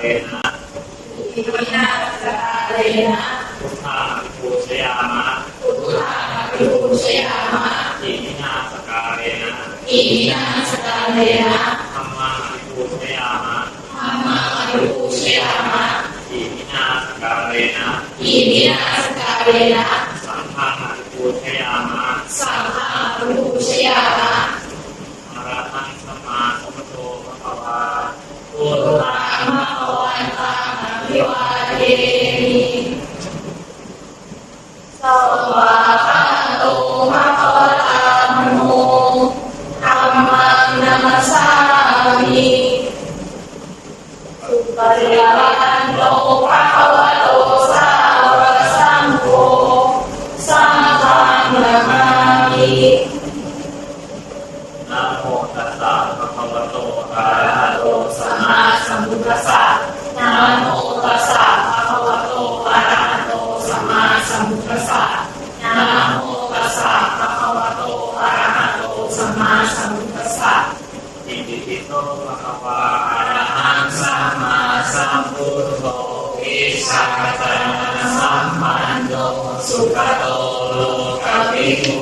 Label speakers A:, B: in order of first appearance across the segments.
A: เรนะ
B: อิมินาสการเรนะ
A: พุทธาภูชยามะ
B: พุทธาภิปูชยามะ
A: อิมินาสการเรนะ
B: อิมินาสการเรนะ
A: ธรรมาภูชยามะ
B: ธรรมาภิปูชยามะ
A: อิมินาสการเรนะ
B: อิมินาสการเรนะ
A: สังฆาภูชยามะ
B: สังฆาภิปูชยามะ
A: อรหังสัมมาสัมพุทโธพระภวาพุ
B: พุ
A: ท
B: ท
A: ธั
B: ธั
A: ง
B: งมะวันตังอภิ ว มุ
A: ทธัส
B: สะนะโมตัสสะภะคะวะโตอะระหะโตสัมมาสัมพุทธัสสะอิติ
A: ปิโสภะคะวะอะระหังสัมมาสัมพุทโธวิสัชสะสัมปันโนสุขโตโลกวิทู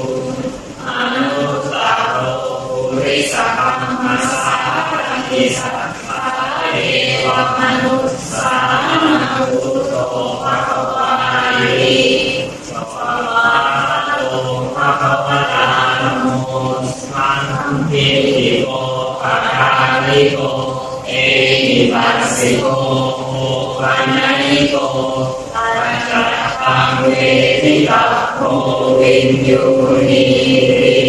A: อนุตตโรปุริสธรรมสสานิสัทธาเอวมนุสสาพุทโธภะ อิโก เอหิปัสสิโกโอปัญญิโกปัญจตังเวทิตาโพวินยูนิริ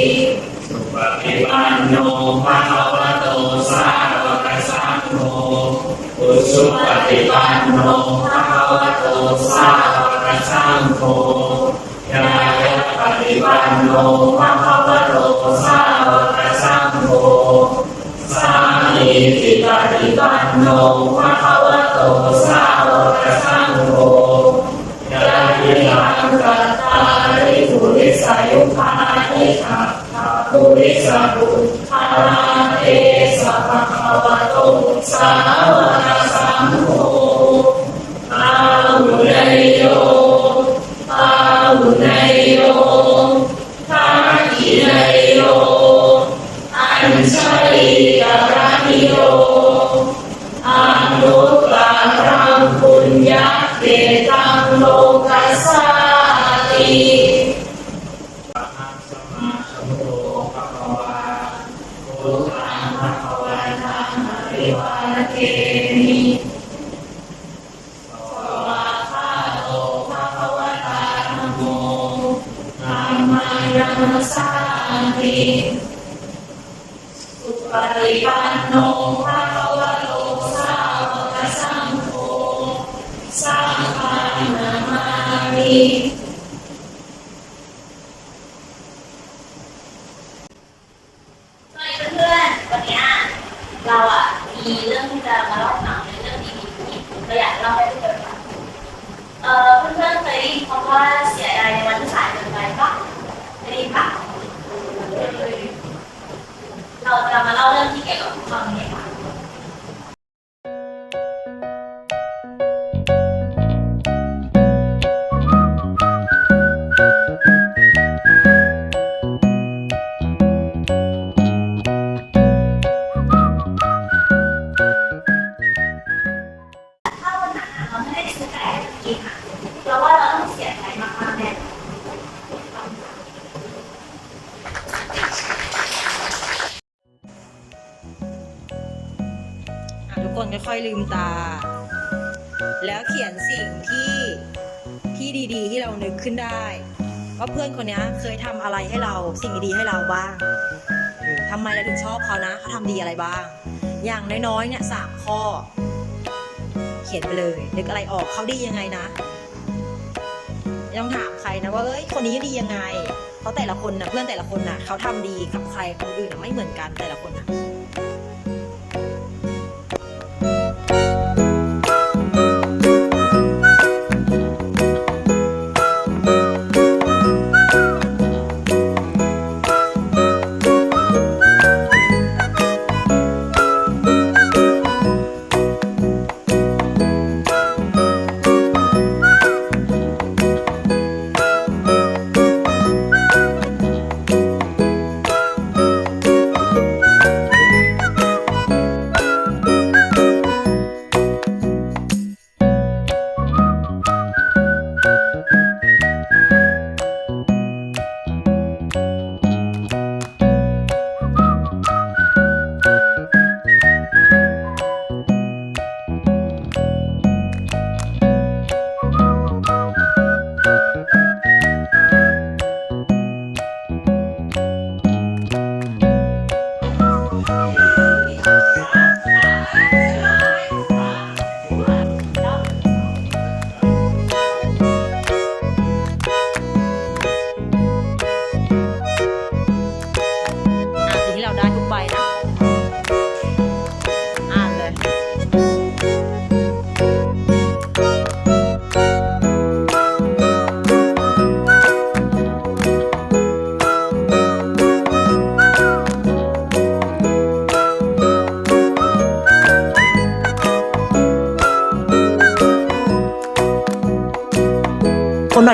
A: สุปฏิปันโนภะคะวะโตสาวกสังโฆอุสุปฏิปันโนภะคะวะโตสาวกสังโฆยายะปฏิปันโนภะคะวะโตสาว นิสิตาติปันโนภะคะวะโตสาวกสังโฆยะติยังกัตตาริภุริสายุคานิขัตถาปุริสบุภาราเตสัพพะวะโตสาวกสังโฆ ชัยกรานิโยอนุตตรังปุญญาเกตังโลกัสสาติอะหังสัมมาสัมพุทโธภะคะวะพุทธังภะคะวันตั ปฏิปันโนภะคะวะโตสาวกสังโฆสังฆังนามามิ
C: สวัสดีเพื่อนๆวันนี้เราอะมีเรื่องที่จะมาเล่าให้ฟังเป็นเรื่องดีๆเราอยากเล่าให้เพื่อนๆฟังเอ่อเพื่อนๆเคยได้ยินคำว่าเสียดายในวันที่ ค่อย
D: ลืมตา แล้วเขียนสิ่งที่ที่ดีๆ ที่เรานึกขึ้นได้ว่าเพื่อนคนนี้เคยทำอะไรให้เราสิ่งดีๆให้เราบ้างหรือทำไมเราถึงชอบเขานะเขาทำดีอะไรบ้าง อย่างน้อยๆเนี่ยสามข้อ เขียนไปเลยนึกอะไรออกเขาดียังไงนะไม่ต้องถามใครนะว่าเอ้ยคนนี้ดียังไงเพราะแต่ละคนนะเพื่อนแต่ละคนนะเขาทำดีกับใครคนอื่นน่ะไม่เหมือนกันแต่ละคนนะ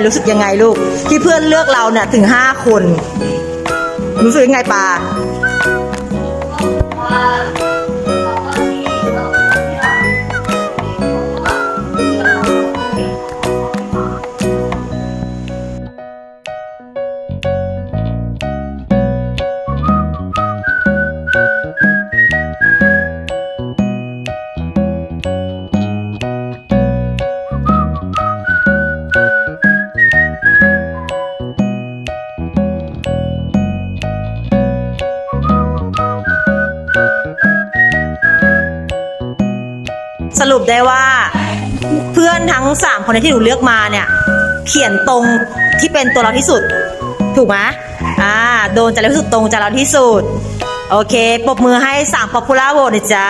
D: อยรู้สึกยังไงลูก ที่เพื่อนเลือกเราเนี่ยถึงห้าคน รู้สึกยังไงปาา รุปได้ว่า เพื่อนทั้งสามคนที่หนูเลือกมาเนี่ย เขียนตรงที่เป็นตัวเราที่สุด ถูกไหมอ่า โดนใจเราที่สุดตรงใจเราที่สุด โอเค ปรบมือให้สามป๊อปปูล่าโหวตเลยจ้า